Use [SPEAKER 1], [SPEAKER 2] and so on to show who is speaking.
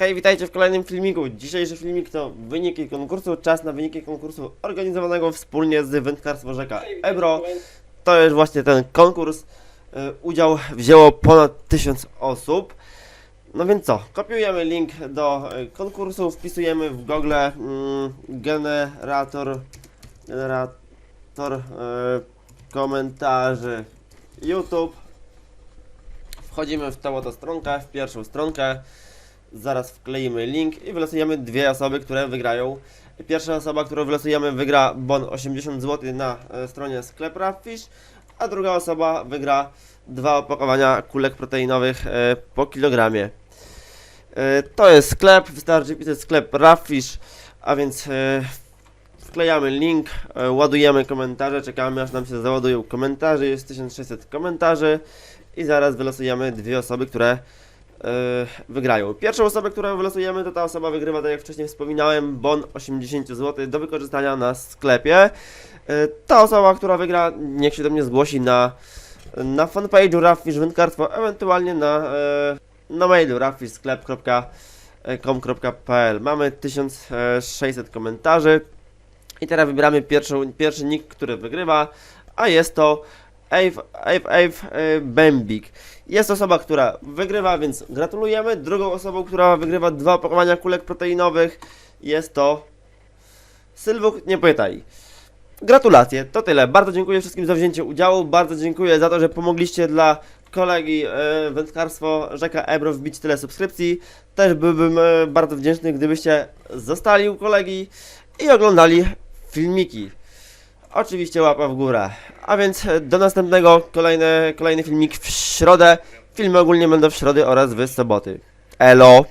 [SPEAKER 1] Hej, witajcie w kolejnym filmiku. Dzisiejszy filmik to wyniki konkursu, czas na wyniki konkursu organizowanego wspólnie z wędkarstwo rzeka Ebro. To jest właśnie ten konkurs. E, Udział wzięło ponad 1000 osób. No więc co, kopiujemy link do e, konkursu, wpisujemy w Google mm, generator, generator e, komentarzy YouTube. Wchodzimy w tą oto stronkę, w pierwszą stronkę. Zaraz wkleimy link i wylosujemy dwie osoby, które wygrają. Pierwsza osoba, którą wylosujemy, wygra bon 80 zł na e, stronie sklep Rapfish, a druga osoba wygra dwa opakowania kulek proteinowych e, po kilogramie. E, To jest sklep, wystarczy pisać sklep Rapfish, a więc wklejamy link, ładujemy komentarze, czekamy aż nam się załadują komentarze, jest 1600 komentarzy i zaraz wylosujemy dwie osoby, które wygrają. Pierwszą osobę, którą wylosujemy, to ta osoba wygrywa, tak jak wcześniej wspominałem, bon 80 zł do wykorzystania na sklepie. E, Ta osoba, która wygra, niech się do mnie zgłosi na, na fanpage'u Raffish Wędkarstwo, ewentualnie na, e, na mailu raffishsklep.com.pl Mamy 1600 komentarzy i teraz wybieramy pierwszą, pierwszy nick, który wygrywa, a jest to Ave, Ave, Ave Bembik. Jest osoba, która wygrywa, więc gratulujemy. Drugą osobą, która wygrywa dwa opakowania kulek proteinowych jest to Sylwuk, nie pytaj. Gratulacje, to tyle. Bardzo dziękuję wszystkim za wzięcie udziału. Bardzo dziękuję za to, że pomogliście dla kolegi e, wędkarstwo Rzeka Ebro wbić tyle subskrypcji. Też byłbym e, bardzo wdzięczny, gdybyście zostali u kolegi i oglądali filmiki. Oczywiście łapa w górę. A więc e, do następnego, kolejny, kolejny filmik w środę. Filmy ogólnie będą w środę oraz w soboty. Elo!